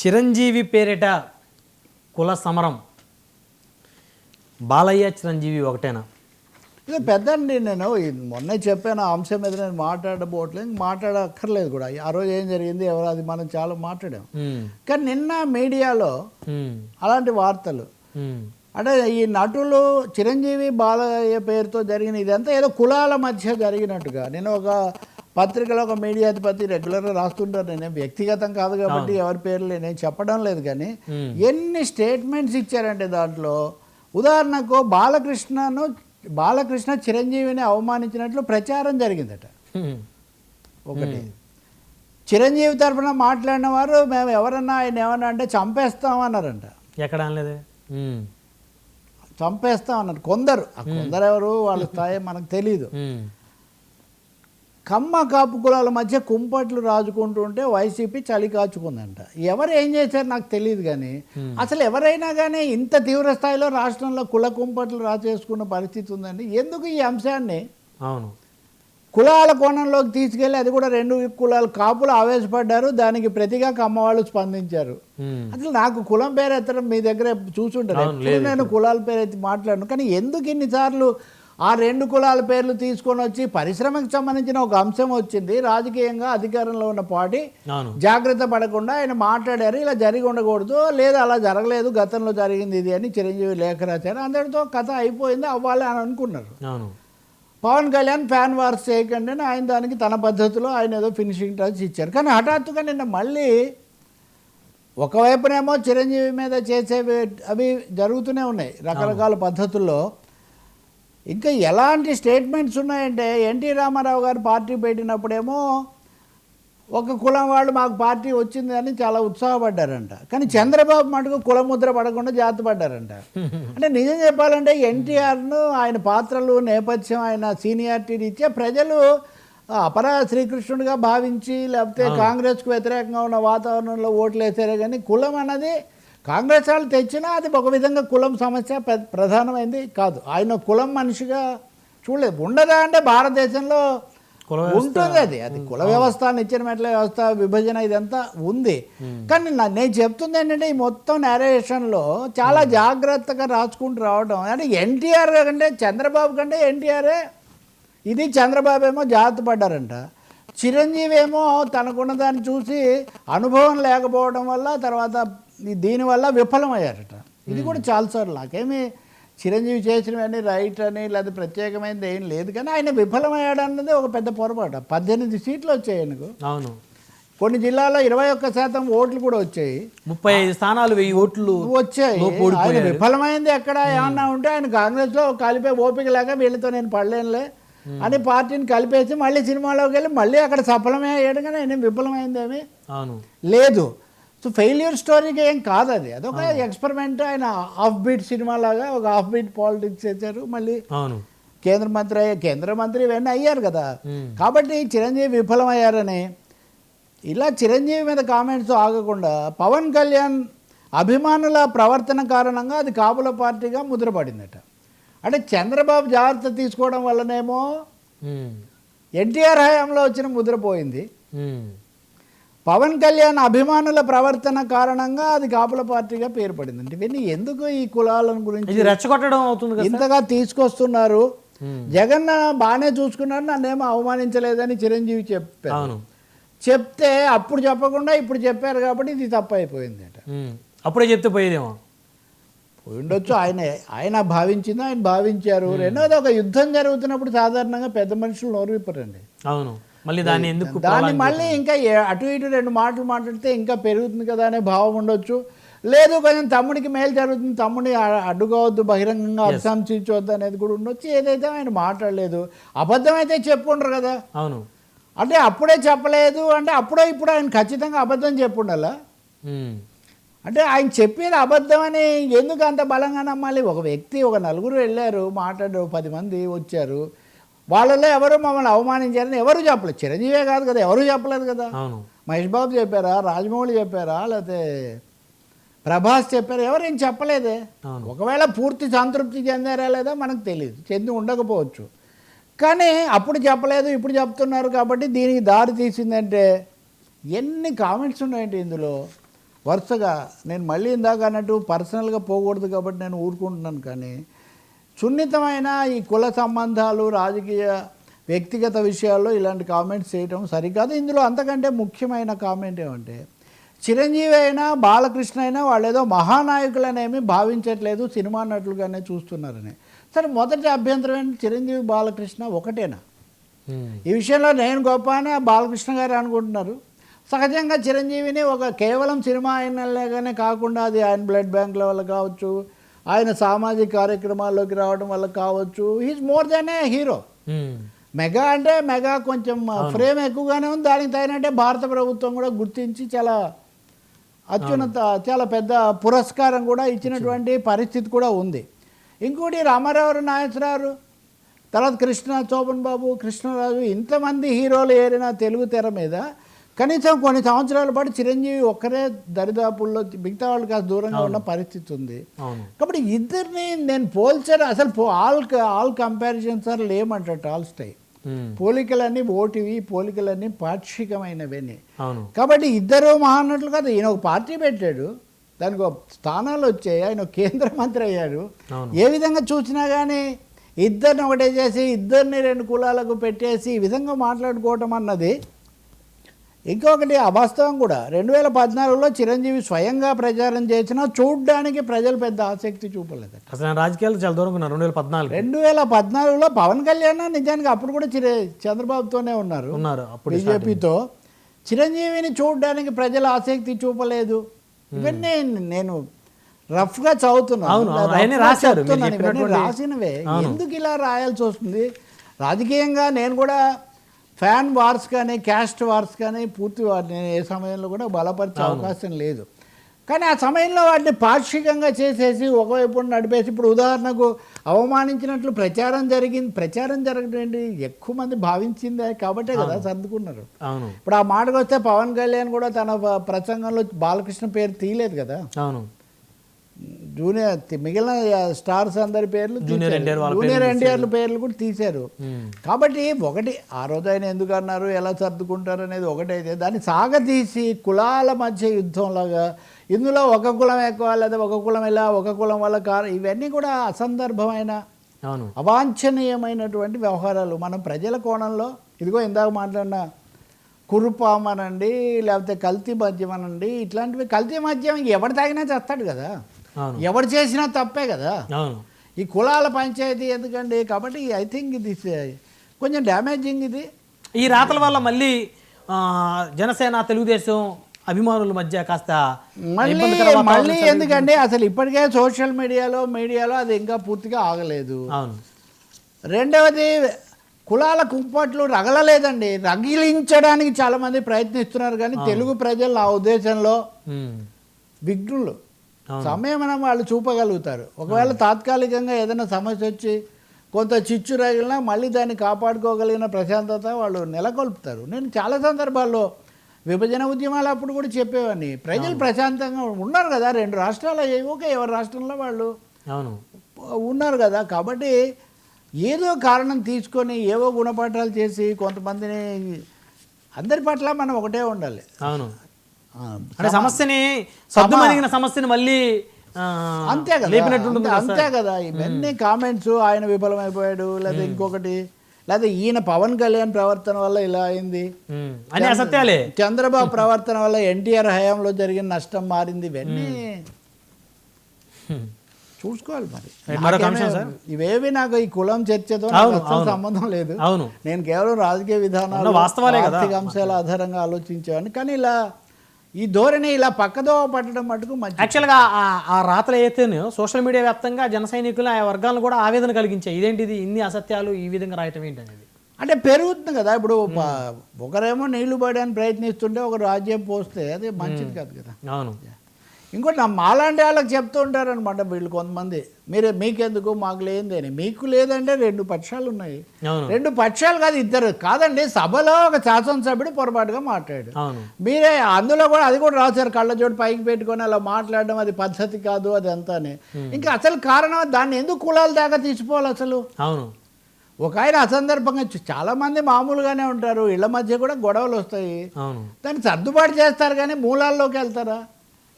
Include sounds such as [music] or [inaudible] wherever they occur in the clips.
చిరంజీవి పేరిట కుల సమరం. బాలయ్య చిరంజీవి ఒకటేనా? ఇది పెద్దండి నేను. మొన్నే చెప్పాను ఆ అంశం మీద నేను మాట్లాడబోట్లేదు మాట్లాడక్కర్లేదు కూడా. ఆ రోజు ఏం జరిగింది ఎవరు అది మనం చాలా మాట్లాడాం. కానీ నిన్న మీడియాలో అలాంటి వార్తలు. అంటే ఈ నటులు చిరంజీవి బాలయ్య పేరుతో జరిగిన ఇదంతా ఏదో కులాల మధ్య జరిగినట్టుగా. నేను ఒక పత్రికలో ఒక మీడియా అధిపతి రెగ్యులర్గా రాస్తుంటాను నేను వ్యక్తిగతం కాదు కాబట్టి ఎవరి పేర్లు నేను చెప్పడం లేదు కానీ ఎన్ని స్టేట్మెంట్స్ ఇచ్చారంటే దాంట్లో ఉదాహరణకు బాలకృష్ణను బాలకృష్ణ చిరంజీవిని అవమానించినట్లు ప్రచారం జరిగిందట. ఒకటి. చిరంజీవి తరఫున మాట్లాడిన వారు మేము ఎవరన్నా ఆయన ఏమన్నా అంటే చంపేస్తామన్నారంట. ఎక్కడ అనలేదే? చంపేస్తాం అన్నారు కొందరు. ఆ కొందరు ఎవరు వాళ్ళ స్థాయి మనకు తెలియదు కమ్మ కాపు కులాల మధ్య కుంపట్లు రాజుకుంటుంటే వైసీపీ చలి కాచుకుందంట. ఎవరు ఏం చేశారు నాకు తెలియదు కానీ అసలు ఎవరైనా కానీ ఇంత తీవ్ర స్థాయిలో రాష్ట్రంలో కుల కుంపట్లు రాచేసుకున్న పరిస్థితి ఉందండి. ఎందుకు ఈ అంశాన్ని? అవును. కులాల కోణంలోకి తీసుకెళ్ళి అది కూడా రెండు కులాలు కాపులు ఆవేశపడ్డారు దానికి ప్రతిగా కమ్మవాళ్ళు స్పందించారు. ఉమ్, అసలు నాకు కులం పేరు ఎత్తడం మీ దగ్గర చూసుంటారు. నేను కులాల పేరు ఎత్తి మాట్లాడను. కానీ ఎందుకు ఇన్నిసార్లు ఆ రెండు కులాల పేర్లు తీసుకొని వచ్చి పరిశ్రమకు సంబంధించిన ఒక అంశం వచ్చింది. రాజకీయంగా అధికారంలో ఉన్న పార్టీ జాగ్రత్త పడకుండా ఆయన మాట్లాడారు. ఇలా జరిగి ఉండకూడదు లేదు అలా జరగలేదు గతంలో జరిగింది ఇది అని చిరంజీవి లేఖ రాశారు. అందరితో కథ అయిపోయింది అవ్వాలి అని అనుకున్నారు. పవన్ కళ్యాణ్ ఫ్యాన్ వార్స్ చేయకండి అని ఆయన దానికి తన పద్ధతిలో ఆయన ఏదో ఫినిషింగ్ టచ్ ఇచ్చారు. కానీ హఠాత్తుగా నిన్న మళ్ళీ ఒకవైపునేమో చిరంజీవి మీద చేసేవి అవి జరుగుతూనే ఉన్నాయి. రకరకాల పద్ధతుల్లో ఇంకా ఎలాంటి స్టేట్మెంట్స్ ఉన్నాయంటే ఎన్టీ రామారావు గారు పార్టీ పెట్టినప్పుడేమో ఒక కులం వాళ్ళు మాకు పార్టీ వచ్చింది అని చాలా ఉత్సాహపడ్డారంట. కానీ చంద్రబాబు మటుకు కులముద్ర పడకుండా జాతపడ్డారంట అంటే నిజం చెప్పాలంటే ఎన్టీఆర్ను ఆయన పాత్రలు నేపథ్యం ఆయన సీనియారిటీ ఇచ్చే ప్రజలు అపర శ్రీకృష్ణుడిగా భావించి లేకపోతే కాంగ్రెస్కు వ్యతిరేకంగా ఉన్న వాతావరణంలో ఓట్లు వేసారే కానీ కులం అన్నది కాంగ్రెస్ వాళ్ళు తెచ్చినా అది ఒక విధంగా కులం సమస్య ప్ర- ప్రధానమైంది కాదు. ఆయన కులం మనిషిగా చూడలేదు. ఉండదా అంటే భారతదేశంలో కుల ఉంటుంది అది. అది కుల వ్యవస్థ నిచ్చెన మెట్ల వ్యవస్థ విభజన ఇదంతా ఉంది. కానీ నేను చెప్తుంది ఏంటంటే ఈ మొత్తం నేరేషన్లో చాలా జాగ్రత్తగా రాసుకుంటూ రావడం. అంటే ఎన్టీఆర్ కంటే చంద్రబాబు కంటే ఎన్టీఆరే ఇది చంద్రబాబు ఏమో జాగ్రత్త పడ్డారంట. చిరంజీవి ఏమో తనకున్న దాన్ని చూసి అనుభవం లేకపోవడం వల్ల తర్వాత దీనివల్ల విఫలమయ్యారట. ఇది కూడా చాలాసార్లు నాకేమి చిరంజీవి చేసినవన్నీ రైట్ అని లేదా ప్రత్యేకమైనది ఏం లేదు. కానీ ఆయన విఫలమయ్యాడు అన్నది ఒక పెద్ద పొరపాటు. పద్దెనిమిది సీట్లు వచ్చాయి ఆయనకు. అవును. కొన్ని జిల్లాల్లో ఇరవై ఒక్క శాతం ఓట్లు కూడా వచ్చాయి. ముప్పై ఐదు స్థానాలు వెయ్యి ఓట్లు వచ్చాయి. ఆయన. విఫలమైంది ఎక్కడ? ఏమన్నా ఉంటే ఆయన కాంగ్రెస్లో కలిపే ఓపిక లేక వీళ్ళతో నేను పడలేనులే అని పార్టీని కలిపేసి మళ్ళీ సినిమాలోకి వెళ్ళి మళ్ళీ అక్కడ సఫలమే అయ్యాడు కానీ ఆయన విఫలమైందేమి అవును. లేదు. సో ఫెయిల్యూర్ స్టోరీకి ఏం కాదు అది. అదొక ఎక్స్పెరిమెంట్ ఆయన హాఫ్ బీట్ సినిమా లాగా ఒక హాఫ్ బీట్ పాలిటిక్స్ చేశారు. మళ్ళీ అవును. కేంద్ర మంత్రి అయ్యా కేంద్ర మంత్రి ఇవన్నీ అయ్యారు కదా. కాబట్టి చిరంజీవి విఫలమయ్యారని ఇలా చిరంజీవి మీద కామెంట్స్ ఆగకుండా పవన్ కళ్యాణ్ అభిమానుల ప్రవర్తన కారణంగా అది కాపుల పార్టీగా ముద్రపడిందట. అంటే చంద్రబాబు జాగ్రత్త తీసుకోవడం వల్లనేమో ఎన్టీఆర్ హయాంలో వచ్చిన ముద్ర పోయింది ఉమ్, పవన్ కళ్యాణ్ అభిమానుల ప్రవర్తన కారణంగా అది కాపుల పార్టీగా పేరు పడింది. అంటే ఇవన్నీ ఎందుకు ఈ కులాలను గురించి రెచ్చగొట్టడం అవుతుంది ఇంతగా తీసుకొస్తున్నారు? జగన్ బాగానే చూసుకున్నారు నన్నేమో అవమానించలేదని చిరంజీవి చెప్పారు. చెప్తే అప్పుడు చెప్పకుండా ఇప్పుడు చెప్పారు కాబట్టి ఇది తప్పు అయిపోయింది అట అప్పుడే చెప్తే పోయేదేమో? పోయి ఉండొచ్చు ఆయన ఆయన భావించింది ఆయన భావించారు. రెండోది ఒక యుద్ధం జరుగుతున్నప్పుడు సాధారణంగా పెద్ద మనుషులు నోరు విప్పరండి. అవును. మళ్ళీ దాన్ని ఎందుకు దాన్ని మళ్ళీ ఇంకా అటు ఇటు రెండు మాటలు మాట్లాడితే ఇంకా పెరుగుతుంది కదా అనే భావం ఉండొచ్చు. లేదు కొంచెం తమ్ముడికి మేలు జరుగుతుంది. తమ్ముడిని అడ్డుకోవద్దు బహిరంగంగా అభిశంసించవద్దు అనేది కూడా ఉండొచ్చు. ఏదైతే ఆయన మాట్లాడలేదు అబద్ధం అయితే చెప్పుండ్రు కదా. అవును. అంటే అప్పుడే చెప్పలేదు అంటే అప్పుడే ఇప్పుడు ఆయన ఖచ్చితంగా అబద్ధం చెప్పుండాలా? అంటే ఆయన చెప్పేది అబద్ధం అని ఎందుకు అంత బలంగా నమ్మాలి? ఒక వ్యక్తి ఒక నలుగురు వెళ్ళారు మాట్లాడారు పది మంది వచ్చారు. వాళ్ళలో ఎవరు మమ్మల్ని అవమానించారని ఎవరు చెప్పలేదు. చిరంజీవే కాదు కదా ఎవరు చెప్పలేదు కదా? మహేష్ బాబు చెప్పారా రాజమౌళి చెప్పారా లేకపోతే ప్రభాస్ చెప్పారు? ఎవరేం చెప్పలేదే. ఒకవేళ పూర్తి సంతృప్తి చెందారా లేదా మనకు తెలియదు చెంది ఉండకపోవచ్చు. కానీ అప్పుడు చెప్పలేదు ఇప్పుడు చెప్తున్నారు కాబట్టి దీనికి దారి తీసిందంటే ఎన్ని కామెంట్స్ ఉన్నాయండి ఇందులో. వరుసగా నేను మళ్ళీ ఇందాక అన్నట్టు పర్సనల్గా పోకూడదు కాబట్టి నేను ఊరుకుంటున్నాను కానీ సున్నితమైన ఈ కుల సంబంధాలు రాజకీయ వ్యక్తిగత విషయాల్లో ఇలాంటి కామెంట్స్ చేయడం సరికాదు. ఇందులో అంతకంటే ముఖ్యమైన కామెంట్ ఏమంటే చిరంజీవి అయినా బాలకృష్ణ అయినా వాళ్ళు ఏదో మహానాయకులనేమి భావించట్లేదు సినిమా నటులుగానే చూస్తున్నారని. సరే మొదటి అభ్యంతరం ఏంటి? చిరంజీవి బాలకృష్ణ ఒకటేనా. ఈ విషయంలో నేను గొప్ప అని బాలకృష్ణ గారు అనుకుంటున్నారు. సహజంగా చిరంజీవిని ఒక కేవలం సినిమా ఆయనలాగానే కాకుండా అది ఆయన బ్లడ్ బ్యాంక్ల వల్ల కావచ్చు ఆయన సామాజిక కార్యక్రమాల్లోకి రావడం వల్ల కావచ్చు. He's more than a hero. Mega అంటే మెగా కొంచెం ఫ్రేమ్ ఎక్కువగానే ఉంది. దానికి తగినట్టే భారత ప్రభుత్వం కూడా గుర్తించి చాలా అత్యున్నత చాలా పెద్ద పురస్కారం కూడా ఇచ్చినటువంటి పరిస్థితి కూడా ఉంది. ఇంకోటి రామారావు నాగేశ్వరరావు తర్వాత కృష్ణ చోపన్ బాబు కృష్ణరాజు ఇంతమంది హీరోలు ఏరిన తెలుగు తెర మీద కనీసం కొన్ని సంవత్సరాల పాటు చిరంజీవి ఒక్కరే దరిదాపుల్లో మిగతా వాళ్ళు కాస్త దూరంగా ఉన్న పరిస్థితి ఉంది. కాబట్టి ఇద్దరిని నేను పోల్చాను. అసలు ఆల్ ఆల్ కంపారిజన్స్ ఆర్ లేమంటాడు టాల్స్టై. పోలికలన్నీ ఓటివి పోలికలన్నీ పాక్షికమైనవని. కాబట్టి ఇద్దరు మహానటులు కాదు ఈయన ఒక పార్టీ పెట్టాడు. దానికి ఒక స్థానాలు వచ్చాయి. ఆయన ఒక కేంద్ర మంత్రి అయ్యాడు. ఏ విధంగా చూసినా కానీ ఇద్దరిని ఒకటే చేసి ఇద్దరిని రెండు కులాలకు పెట్టేసి ఈ విధంగా మాట్లాడుకోవటం అన్నది ఇంకొకటి అవాస్తవం కూడా. రెండు వేల పద్నాలుగులో చిరంజీవి స్వయంగా ప్రచారం చేసినా చూడ్డానికి ప్రజలు పెద్ద ఆసక్తి చూపలేదు అసలు రాజకీయాలు చాలా దూరంగా ఉన్నారు రెండు వేల పద్నాలుగు. రెండు వేల పద్నాలుగులో పవన్ కళ్యాణ్ నిజానికి అప్పుడు కూడా చిర చంద్రబాబుతోనే ఉన్నారు. ఉన్నారు అప్పుడు బీజేపీతో. చిరంజీవిని చూడడానికి ప్రజలు ఆసక్తి చూపలేదు. ఇవన్నీ నేను రఫ్గా చదువుతున్నాను రాసినవే. ఎందుకు ఇలా రాయాల్సి వస్తుంది? రాజకీయంగా నేను కూడా ఫ్యాన్ వార్స్ కానీ క్యాస్ట్ వార్స్ కానీ పూర్తి వాటిని నేను ఏ సమయంలో కూడా బలపరిచే అవకాశం లేదు. కానీ ఆ సమయంలో వాటిని పాక్షికంగా చేసేసి ఒకవైపు నడిపేసి ఇప్పుడు ఉదాహరణకు అవమానించినట్లు ప్రచారం జరిగింది ప్రచారం జరగడం ఎక్కువ మంది భావించిందే కాబట్టే కదా సర్దుకున్నారు. ఇప్పుడు ఆ మాటకు వస్తే పవన్ కళ్యాణ్ కూడా తన ప్రసంగంలో బాలకృష్ణ పేరు తీయలేదు కదా. అవును. జూనియర్ మిగిలిన స్టార్స్ అందరి పేర్లు జూనియర్ జూనియర్ ఎన్టీఆర్ పేర్లు కూడా తీశారు. కాబట్టి ఒకటి ఆ రోజు ఆయన ఎందుకు అన్నారు ఎలా సర్దుకుంటారు అనేది ఒకటైతే దాన్ని సాగతీసి కులాల మధ్య యుద్ధంలాగా ఇందులో ఒక కులం ఎక్కువ లేదా ఒక కులం ఎలా ఒక కులం వల్ల కారు ఇవన్నీ కూడా అసందర్భమైన అవాంఛనీయమైనటువంటి వ్యవహారాలు. మనం ప్రజల కోణంలో ఇదిగో ఇందాక మాట్లాడిన కురుపాం అనండి లేకపోతే కల్తీ మద్యం అనండి ఇట్లాంటివి కల్తీ మద్యం ఎవడు తాగినా చేస్తాడు కదా. ఎవడు చేసినా తప్పే కదా. ఈ కులాల పంచాయతీ ఎందుకండి? కాబట్టి ఐ థింక్ ఇది కొంచెం డ్యామేజింగ్ ఇది. ఈ రాతల వల్ల మళ్ళీ ఆ, జనసేన తెలుగుదేశం అభిమానుల మధ్య కాస్త మళ్ళీ మళ్ళీ ఎందుకంటే అసలు ఇప్పటికే సోషల్ మీడియాలో మీడియాలో అది ఇంకా పూర్తిగా ఆగలేదు. అవును. రెండవది కులాల కుంపట్లు రగలలేదండి. రగిలించడానికి చాలా మంది ప్రయత్నిస్తున్నారు కానీ తెలుగు ప్రజలు నా ఉద్దేశంలో. విఘ్నులు. సంయమనం వాళ్ళు చూపగలుగుతారు. ఒకవేళ తాత్కాలికంగా ఏదైనా సమస్య వచ్చి కొంత చిచ్చు రగిలినా మళ్ళీ దాన్ని కాపాడుకోగలిగిన ప్రశాంతత వాళ్ళు నెలకొల్పుతారు. నేను చాలా సందర్భాల్లో విభజన ఉద్యమాలు అప్పుడు కూడా చెప్పేవాడిని ప్రజలు ప్రశాంతంగా ఉన్నారు కదా రెండు రాష్ట్రాలు ఓకే ఎవరి రాష్ట్రంలో వాళ్ళు అవును. ఉన్నారు కదా. కాబట్టి ఏదో కారణం తీసుకొని ఏవో గుణపాఠాలు చేసి కొంతమందిని అందరి పట్ల మనం ఒకటే ఉండాలి. అవును. అంటే సమస్యని సద్దుమణిగిన సమస్యని మళ్ళీ అంతే కదా. అంతే- కదా ఇవన్నీ కామెంట్స్ ఆయన విఫలమైపోయాడు లేదా ఇంకొకటి లేదా ఈయన పవన్ కళ్యాణ్ ప్రవర్తన వల్ల ఇలా అయింది. అన్ని అసత్యాలే. చంద్రబాబు [laughs] ప్రవర్తన వల్ల ఎన్టీఆర్ హయాంలో జరిగిన నష్టం మారింది. ఇవన్నీ. చూసుకోవాలి మరి. ఇవేవి నాకు ఈ కులం చర్చతో. సంబంధం లేదు. నేను కేవలం రాజకీయ విధానాలు. ఆర్థిక అంశాల ఆధారంగా ఆలోచించేవాడిని. కానీ ఇలా ఈ ధోరణి ఇలా పక్కదోవ పట్టడం మటుకు యాక్చువల్గా ఆ- రాతలు అయితేనే సోషల్ మీడియా వ్యాప్తంగా జన సైనికులు ఆ వర్గాలను కూడా ఆవేదన కలిగించాయి. ఇదేంటిది ఇన్ని అసత్యాలు ఈ విధంగా రాయటం ఏంటి అనేది అంటే పెరుగుతుంది కదా. ఇప్పుడు ప- ఒకరేమో నీళ్ళు పడడానికి ప్రయత్నిస్తుంటే ఒక రాజ్యం పోస్తే అది మంచిది కాదు కదా. అవును. ఇంకోటి నా మాలాంటి వాళ్ళకి చెప్తూ ఉంటారనమాట వీళ్ళు కొంతమంది. మీరే మీకెందుకు? మాకు లేనిది అని. మీకు లేదంటే రెండు పక్షాలు ఉన్నాయి. రెండు పక్షాలు కాదు ఇద్దరు. కాదండి సభలో ఒక శాసనసభ్యుడు పొరపాటుగా మాట్లాడు మీరే అందులో కూడా అది కూడా రాశారు కళ్ళజోడు పైకి పెట్టుకొని అలా మాట్లాడడం అది పద్ధతి కాదు అది అంతా అని. ఇంకా అసలు కారణం దాన్ని ఎందుకు కులాల దాకా తీసుకోవాలి అసలు? అవును. ఒక ఆయన అసందర్భంగా చూ- చాలా మంది మామూలుగానే ఉంటారు. ఇళ్ళ మధ్య కూడా గొడవలు వస్తాయి. దాన్ని సర్దుబాటు చేస్తారు కానీ మూలాల్లోకి వెళ్తారా?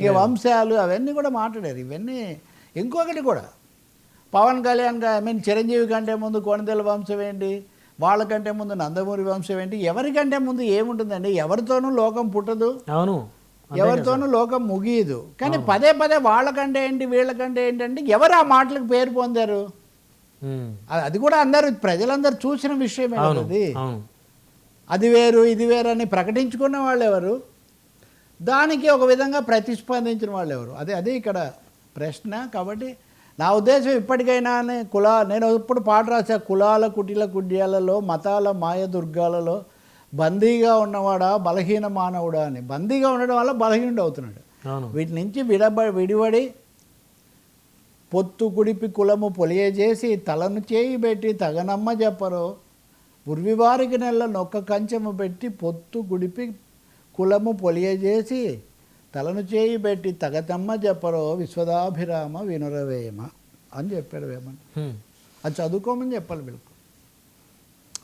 ఇక వంశాలు అవన్నీ కూడా మాట్లాడారు. ఇవన్నీ ఇంకొకటి కూడా. పవన్ కళ్యాణ్ ఐ మీన్ చిరంజీవి కంటే ముందు కొణిదెల వంశం ఏంటి? వాళ్ళకంటే ముందు నందమూరి వంశం ఏంటి? ఎవరికంటే ముందు ఏముంటుందండి? ఎవరితోనూ లోకం పుట్టదు. అవును. ఎవరితోనూ లోకం ముగియదు. కానీ పదే పదే వాళ్ళకంటే ఏంటి వీళ్ళకంటే ఏంటంటే ఎవరు ఆ మాటలకు పేరు పొందారు. అది- కూడా అందరూ ప్రజలందరూ చూసిన విషయమే అది. అది వేరు ఇది వేరు అని ప్రకటించుకున్న వాళ్ళు ఎవరు? దానికి ఒక విధంగా ప్రతిస్పందించిన వాళ్ళు ఎవరు? అదే అదే ఇక్కడ ప్రశ్న. కాబట్టి నా ఉద్దేశం ఇప్పటికైనా కుల నేను ఇప్పుడు పాట రాసా కులాల కుటిల కుడ్యాలలో మతాల మాయ దుర్గాలలో బందీగా ఉన్నవాడా బలహీన మానవుడా అని. బందీగా ఉండడం వల్ల బలహీనుడు అవుతున్నాడు. వీటి నుంచి విడబ విడివడి పొత్తు కుడిపి కులము పొలియజేసి తలను చేయి పెట్టి తగనమ్మ చెప్పరు ఉర్వివారికి నెల నొక్క కంచెము పెట్టి పొత్తు గుడిపి కులము పొలియజేసి తలను చేయి పెట్టి తగతమ్మ చెప్పరో విశ్వదాభిరామ వినురవేమ అని చెప్పాడు వేమన్. అది చదువుకోమని చెప్పాలి వీళ్ళకి